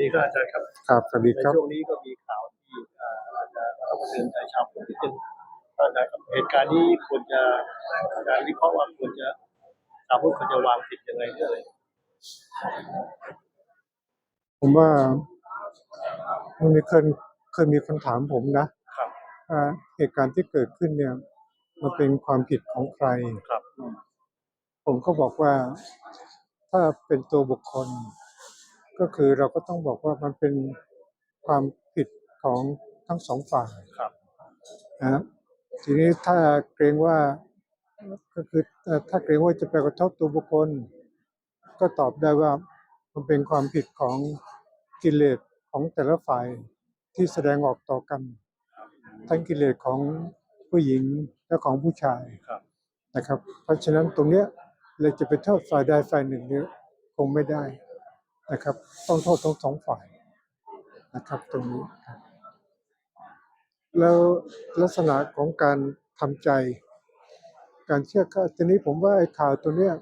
ดีครับอาจารย์ครับครับสวัสดีในครับช่วงนี้ก็มีข่าวที่เอ่ออาจจะต้องเตือนใจชาวพุทธนิดนึงอาจารย์ครับเหตุการณ์นี้ควรจะอาจารย์วิเคราะห์ว่าควรจะชาวพุทธควรจะวางจิตยังไงเรื่องอะไรผมว่ามันมีเคยเคยมีคนถามผมนะครับว่าเหตุการณ์ที่เกิดขึ้นเนี่ย มันเป็นความผิดของใคร ครับผมก็บอกว่าถ้าเป็นตัวบุคคล ก็คือเราก็ต้องบอกว่ามันเป็นความผิดของทั้งสองฝ่ายครับนะทีนี้ถ้าเกรงว่าก็คือเอ่อถ้าเกรงว่าจะไปกระทบตัวบุคคล ก็ตอบได้ว่ามันเป็นความผิดของกิเลสของแต่ละฝ่ายที่แสดงออกต่อกัน ทั้งกิเลสของผู้หญิงและของผู้ชายครับนะครับ เพราะฉะนั้นตรงเนี้ยเราจะไปโทษฝ่ายใดฝ่ายหนึ่งเนี่ยคงไม่ได้ นะครับ ต้องโทษทั้งสองฝ่ายนะครับตรงนี้ครับแล้วลักษณะของการทำใจ การเชื่อก็ทีนี้ผมว่าไอ้ข่าวตัวเนี้ย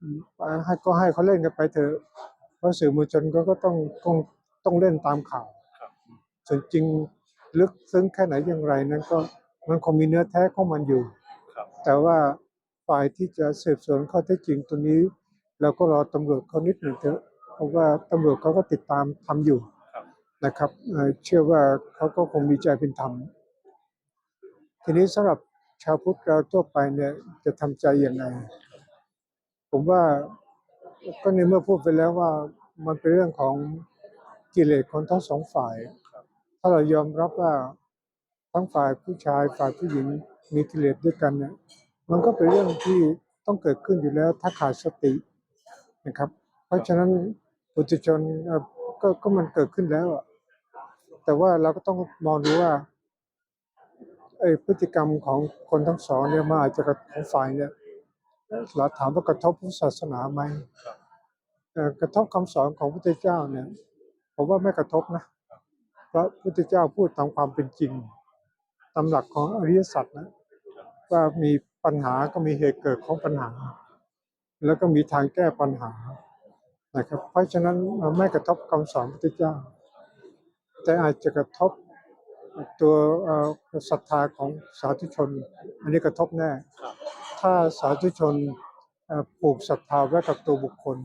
อืมให้ก็ให้เขาเล่นกันไปเถอะเพราะสื่อมวลชนก็ก็ต้องต้องต้องเล่นตามข่าวครับส่วนจริงลึกซึ้งแค่ไหนอย่างไรนั้นก็มันคงมีเนื้อแท้ของมันอยู่ครับแต่ว่าฝ่ายที่จะสืบสวนข้อเท็จจริงตัวนี้ เราก็รอตำรวจเขานิดหนึ่งเถอะเพ ราะว่าตำรวจเขาก็ติดตามทำอยู่ครับนะครับเอ่อเชื่อว่าเขาก็คงมีใจเป็นธรรม ทีนี้สำหรับชาวพุทธเราทั่วไปเนี่ยจะทำใจยังไงผมว่าก็ในเมื่อพูดไปแล้วว่ามันเป็นเรื่องของกิเลสของทั้งสองฝ่าย ถ้าเรายอมรับว่าทั้งฝ่ายผู้ชายฝ่ายผู้หญิงมีกิเลสด้วยกันเนี่ยมันก็เป็นเรื่องที่ต้องเกิดขึ้นอยู่แล้วถ้าขาดสตินะครับ เพราะฉะนั้น ปุถุชนก็ก็มันเกิดขึ้นแล้ว แต่ว่าเราก็ต้องมองดูว่าไอ้พฤติกรรมของคนทั้งสองเนี่ยมันอาจจะกระของฝ่ายเนี่ยเราถามว่ากระทบพุทธศาสนาไหมกระทบคำสอนของพระพุทธเจ้าเนี่ยผมว่าไม่กระทบนะพระพุทธเจ้าพูดตามความเป็นจริงตามหลักของอริยสัจนะว่ามีปัญหาก็มีเหตุเกิดของปัญหา แล้วก็มีทางแก้ปัญหา นะครับเพราะฉะนั้นไม่กระทบคำสอนพระพุทธเจ้า แต่อาจจะกระทบตัวศรัทธาของสาธุชน อันนี้กระทบแน่ ถ้าสาธุชนผูกศรัทธาไว้กับตัวบุคคล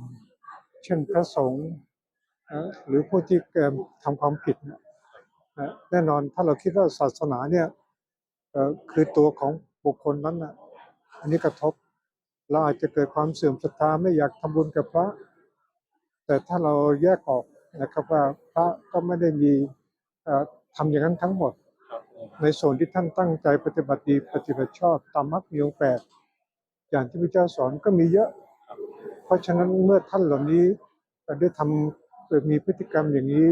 เช่นพระสงฆ์หรือผู้ที่ทำความผิดแน่นอนถ้าเราคิดว่าศาสนาเนี่ยคือตัวของบุคคลนั้นอันนี้กระทบเราอาจจะเกิดความเสื่อมศรัทธาไม่อยากทำบุญกับพระ แต่ถ้าเราแยกออกนะครับว่าพระก็ไม่ได้มีเอ่อทำอย่างนั้นทั้งหมดครับในส่วนที่ท่านตั้งใจปฏิบัติดีปฏิบัติชอบตามมรรคมีองค์แปดอย่างที่พระเจ้าสอนก็มีเยอะ เพราะฉะนั้นเมื่อท่านเหล่านี้ได้ทำเกิดมีพฤติกรรมอย่างนี้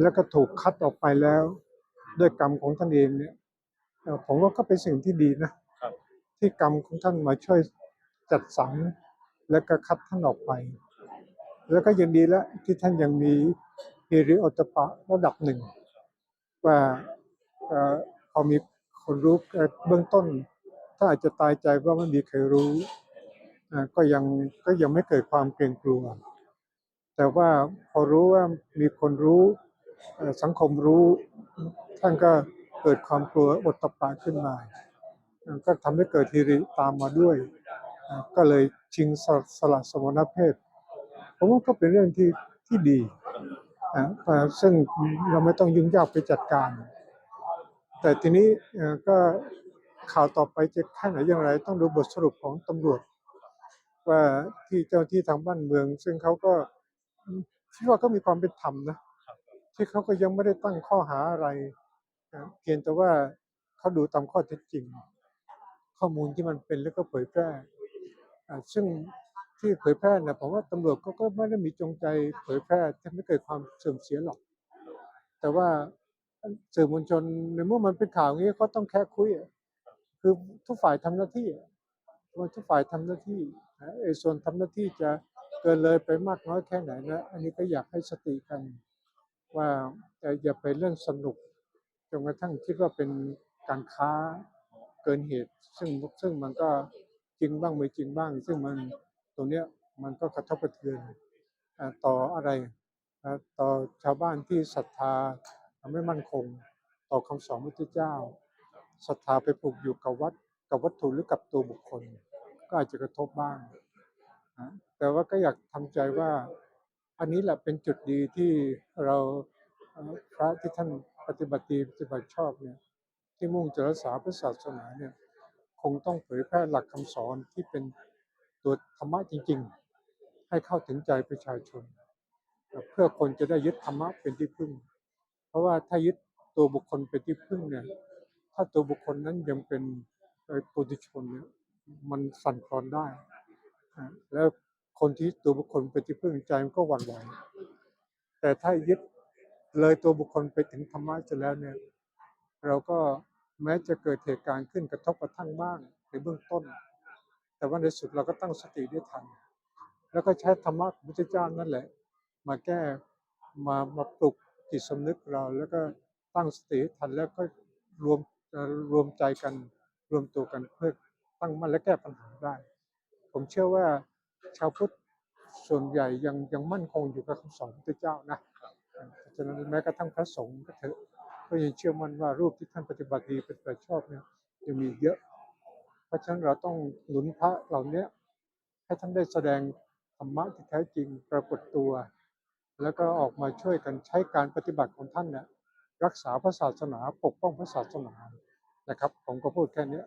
แล้วก็ถูกคัดออกไปแล้ว ด้วยกรรมของท่านเองเนี่ยเอ่อผมว่าก็เป็นสิ่งที่ดีนะครับที่กรรมของท่านมาช่วยจัดสรรและก็คัดท่านออกไป แล้วก็ยังดีแล้วที่ท่านยังมีฮิริโอตปะระดับหนึ่ง ว่าเอ่อพอมีคนรู้เบื้องต้น ถ้าอาจจะตายใจว่าไม่มีใครรู้ก็ยังก็ยังไม่เกิดความเกรงกลัว แต่ว่าพอรู้ว่ามีคนรู้สังคมรู้ ท่านก็เกิดความกลัวอดตปาขึ้นมา ก็ทำให้เกิดทีริตามมาด้วย ก็เลยชิงสละสละสมณเพศ ผมว่าก็เป็นเรื่องที่ที่ดีอ่าอ่าซึ่งเราไม่ต้องยุ่งยากไปจัดการ แต่ทีนี้ก็ข่าวต่อไปจะแค่ไหนอย่างไร ต้องดูบทสรุปของตำรวจ ว่าที่เจ้าที่ทางบ้านเมือง ซึ่งเขาก็คิดว่าก็มีความเป็นธรรมนะที่เขาก็ยังไม่ได้ตั้งข้อหาอะไรเพียงแต่ว่าเขาดูตามข้อเท็จจริง ข้อมูลที่มันเป็นแล้วก็เผยแพร่ซึ่ง ที่เผยแพร่นะผมว่าตำรวจก็ก็ไม่ได้มีจงใจเผยแพร่จะไม่เกิดความเสื่อมเสียหรอก แต่ว่าสื่อมวลชนในเมื่อมันเป็นข่าวงี้ก็ต้องแค่คุยคือทุกฝ่ายทำหน้าที่ว่าทุกฝ่ายทำหน้าที่ไอ้ส่วนทำหน้าที่จะเกินเลยไปมากน้อยแค่ไหนนะ อันนี้ก็อยากให้สติกัน ว่าแต่อย่าไปเรื่องสนุกจนกระทั่งคิดว่าเป็นการค้าเกินเหตุ ซึ่งซึ่งมันก็จริงบ้างไม่จริงบ้าง ซึ่งมัน รงนี้มันก็กระทบกระเทือนต่ออะไรต่อชาวบ้านที่ศรัทธาไม่มั่นคง ต่อคำสอนพระพุทธเจ้าศรัทธาไปผูกอยู่กับวัดกับวัตถุหรือกับตัวบุคคล ก็อาจจะกระทบบ้าง แต่ว่าก็อยากทำใจว่าอันนี้แหละเป็นจุดดีที่เราพระที่ท่านปฏิบัติดีปฏิบัติชอบเนี่ยที่มุ่งจะรักษาพระศาสนาเนี่ยคงต้องเผยแพร่หลักคำสอนที่เป็น ตัวธรรมะจริง ๆ ให้เข้าถึงใจประชาชน เพื่อคนจะได้ยึดธรรมะเป็นที่พึ่ง เพราะว่าถ้ายึดตัวบุคคลเป็นที่พึ่งเนี่ย ถ้าตัวบุคคลนั้นยังเป็นปุถุชนเนี่ยมันสั่นคลอนได้ แล้วคนที่ตัวบุคคลเป็นที่พึ่งใจมันก็หวั่นไหว แต่ถ้ายึดเลยตัวบุคคลไปถึงธรรมะเสร็จแล้วเนี่ย เราก็แม้จะเกิดเหตุการณ์ขึ้นกระทบกระทั่งบ้างในเบื้องต้น แต่ว่าในสุดเราก็ตั้งสติได้ทัน แล้วก็ใช้ธรรมะของพระพุทธเจ้านั่นแหละ มาแก้มามาปลุกจิตสำนึกเราแล้วก็ตั้งสติทันแล้วก็รวมรวมใจกันรวมตัวกันเพื่อตั้งมั่นและแก้ปัญหาได้ ผมเชื่อว่าชาวพุทธส่วนใหญ่ยังยังมั่นคงอยู่กับคำสอนพระพุทธเจ้านะเพราะฉะนั้นแม้กระทั่งพระสงฆ์ก็เถอะก็ยังเชื่อมั่นว่ารูปที่ท่านปฏิบัติดีปฏิบัติชอบเนี่ยยังมีเยอะ ราะฉะนั้นเราต้องหนุนพระเหล่านี้ให้ท่านได้แสดงธรรมะที่แท้จริงปรากฏตัว แล้วก็ออกมาช่วยกันใช้การปฏิบัติของท่านเนี่ยรักษาพระศาสนาปกป้องพระศาสนานะครับ ผมก็พูดแค่นี้